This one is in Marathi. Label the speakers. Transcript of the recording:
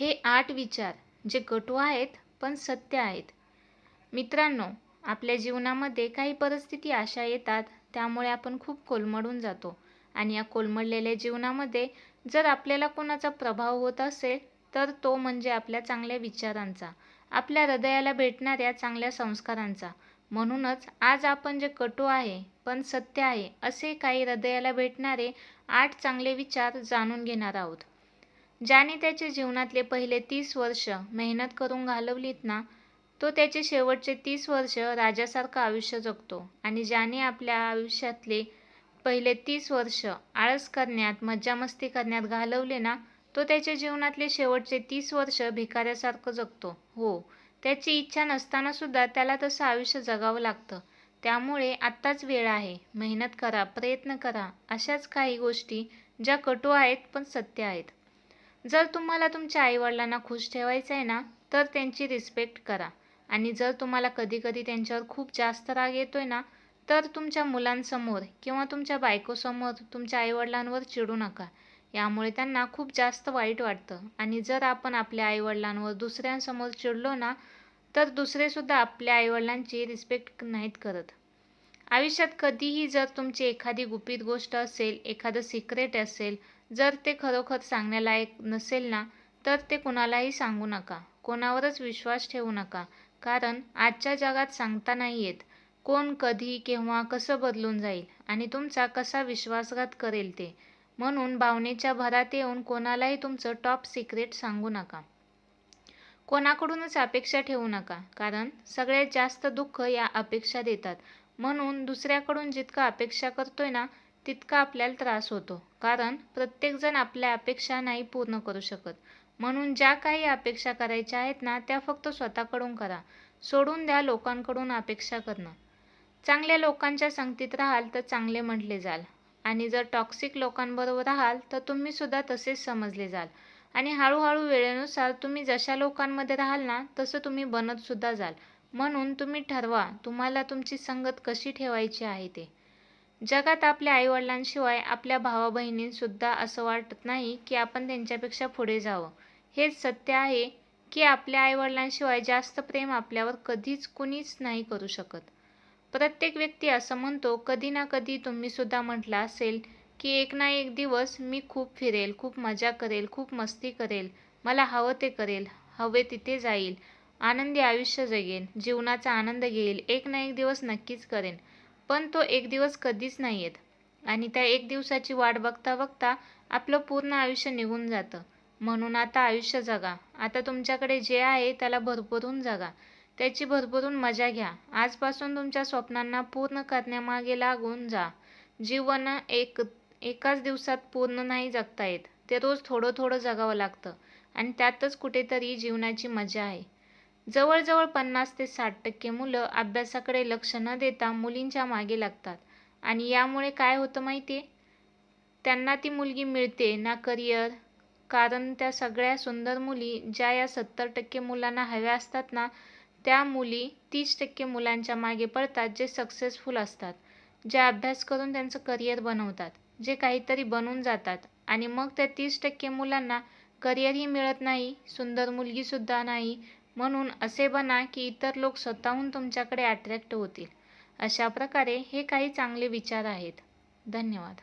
Speaker 1: हे आठ विचार जे कटू आहेत पण सत्य आहेत. मित्रांनो आपल्या जीवनामध्ये काही परिस्थिती अशा येतात त्यामुळे आपण खूप कोलमडून जातो. आणि या कोलमडलेल्या जीवनामध्ये जर आपल्याला कोणाचा प्रभाव होत असेल तर तो म्हणजे आपल्या चांगल्या विचारांचा आपल्या हृदयाला भेटणाऱ्या चांगल्या संस्कारांचा. म्हणूनच आज आपण जे कटू आहे पण सत्य आहे असे काही हृदयाला भेटणारे आठ चांगले विचार जाणून घेणार आहोत. ज्याने त्याच्या जीवनातले पहिले तीस वर्ष मेहनत करून घालवलीत ना तो त्याचे शेवटचे तीस वर्ष राजासारखं आयुष्य जगतो. आणि ज्याने आपल्या आयुष्यातले पहिले तीस वर्ष आळस करण्यात मज्जामस्ती करण्यात घालवले ना तो त्याच्या जीवनातले शेवटचे तीस वर्ष भिकाऱ्यासारखं जगतो. हो त्याची इच्छा नसताना सुद्धा त्याला तसं आयुष्य जगावं लागतं. त्यामुळे आत्ताच वेळ आहे. मेहनत करा प्रयत्न करा. अशाच काही गोष्टी ज्या कटू आहेत पण सत्य आहेत. जर तुम्हाला तुमच्या आईवडिलांना खुश ठेवायचं आहे ना तर त्यांची रिस्पेक्ट करा. आणि जर तुम्हाला कधीकधी त्यांच्यावर खूप जास्त राग येतोय ना तर तुमच्या मुलांसमोर किंवा तुमच्या बायकोसमोर तुमच्या आईवडिलांवर चिडू नका. यामुळे त्यांना खूप जास्त वाईट वाटतं. आणि जर आपण आपल्या आईवडिलांवर दुसऱ्यांसमोर चिडलो ना तर दुसरेसुद्धा आपल्या आईवडिलांची रिस्पेक्ट नाहीत करत. आयुष्यात कधीही जर तुमची एखादी गुपित गोष्ट असेल एखादं सिक्रेट असेल जर ते खरोखर सांगण्यालायक नसेल ना तर ते कुणालाही सांगू नका. कोणावरच विश्वास ठेवू नका. कारण आजच्या जगात सांगता नाही येत कोण कधी केव्हा कसं बदलून जाईल आणि तुमचा कसा विश्वासघात करेल ते. म्हणून भावनेच्या भरात येऊन कोणालाही तुमचं टॉप सिक्रेट सांगू नका. कोणाकडूनच अपेक्षा ठेवू नका. कारण सगळ्यात जास्त दुःख या अपेक्षा देतात. म्हणून दुसऱ्याकडून जितका अपेक्षा करतोय ना तितका आपल्याला त्रास होतो. कारण प्रत्येकजण आपल्या अपेक्षा नाही पूर्ण करू शकत. म्हणून ज्या काही अपेक्षा करायच्या आहेत ना त्या फक्त स्वतःकडून करा. सोडून द्या लोकांकडून अपेक्षा करणं. चांगल्या लोकांच्या संगतीत राहाल तर चांगले म्हटले जाल. आणि जर टॉक्सिक लोकांबरोबर राहाल तर तुम्ही सुद्धा तसेच समजले जाल. आणि हळूहळू वेळेनुसार तुम्ही जशा लोकांमध्ये राहाल ना तसं तुम्ही बनत सुद्धा जाल. म्हणून तुम्ही ठरवा तुम्हाला तुमची संगत कशी ठेवायची आहे ते. जगात आपल्या आईवडिलांशिवाय आपल्या भावा बहिणींसुद्धा असं वाटत नाही की आपण त्यांच्यापेक्षा पुढे जावं. हेच सत्य आहे की आपल्या आईवडिलांशिवाय जास्त प्रेम आपल्यावर कधीच कुणीच नाही करू शकत. प्रत्येक व्यक्ती असं म्हणतो कधी ना कधी तुम्ही सुद्धा म्हटलं असेल की एक ना एक दिवस मी खूप फिरेल खूप मजा करेल खूप मस्ती करेल मला हवं ते करेल हवे तिथे जाईल आनंदी आयुष्य जगेन जीवनाचा आनंद घेईल एक ना एक दिवस नक्कीच करेन. पण तो एक दिवस कधीच नाही येत आणि त्या एक दिवसाची वाट बघता बघता आपलं पूर्ण आयुष्य निघून जातं. म्हणून आता आयुष्य जगा. आता तुमच्याकडे जे आहे त्याला भरभरून जगा. त्याची भरभरून मजा घ्या. आजपासून तुमच्या स्वप्नांना पूर्ण करण्यामागे लागून जा. जीवन एक एकाच दिवसात पूर्ण नाही जगता येत. ते रोज थोडं थोडं जगावं लागतं. आणि त्यातच कुठेतरी जीवनाची मजा आहे. जवळजवळ पन्नास ते साठ टक्के मुलं अभ्यासाकडे लक्ष न देता मुलींच्या मागे लागतात. आणि यामुळे काय होतं माहिती आहे त्यांना ती मुलगी मिळते ना करिअर. कारण त्या सगळ्या सुंदर मुली ज्या या सत्तर टक्के मुलांना हव्या असतात ना त्या मुली तीस टक्के मुलांच्या मागे पडतात जे सक्सेसफुल असतात. जे अभ्यास करून त्यांचं करिअर बनवतात जे काहीतरी बनून जातात. आणि मग त्या तीस टक्के मुलांना करिअरही मिळत नाही सुंदर मुलगीसुद्धा नाही म्हणून असे बना की इतर लोक स्वतःहून तुमच्याकडे अट्रॅक्ट होतील. अशा प्रकारे हे काही चांगले विचार आहेत. धन्यवाद.